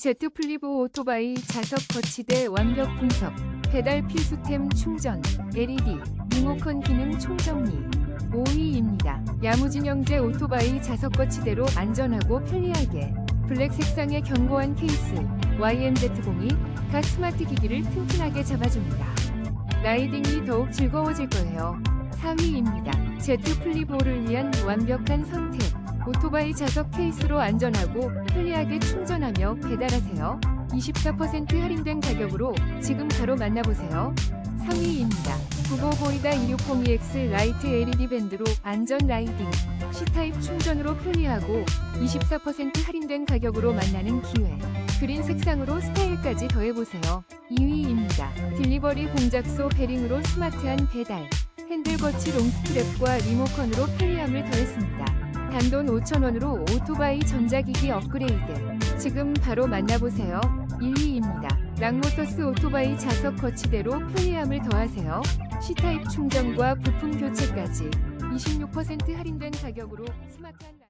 Z 5 오토바이 자석 거치대 완벽 분석, 배달 필수템 충전, LED, 리모컨 기능 총정리. 5위입니다. 야무진 형제 오토바이 자석 거치대로 안전하고 편리하게 블랙 색상의 견고한 케이스 YMZ02 각 스마트 기기를 튼튼하게 잡아줍니다. 라이딩이 더욱 즐거워질 거예요. 4위입니다. Z 플립 5를 위한 완벽한 선택. 오토바이 자석 케이스로 안전하고 편리하게 충전하며 배달하세요. 24% 할인된 가격으로 지금 바로 만나보세요. 3위입니다. 구보 보이다 2602X 라이트 LED 밴드로 안전 라이딩, C타입 충전으로 편리하고 24% 할인된 가격으로 만나는 기회. 그린 색상으로 스타일까지 더해보세요. 2위입니다. 딜리버리 공작소 베링으로 스마트한 배달, 핸들 거치 롱스트랩과 리모컨으로 편리함을 더했습니다. 단돈 5,000원으로 오토바이 전자기기 업그레이드. 지금 바로 만나보세요. 1위입니다. 랑모터스 오토바이 자석 거치대로 편리함을 더하세요. C타입 충전과 부품 교체까지 26% 할인된 가격으로 스마트한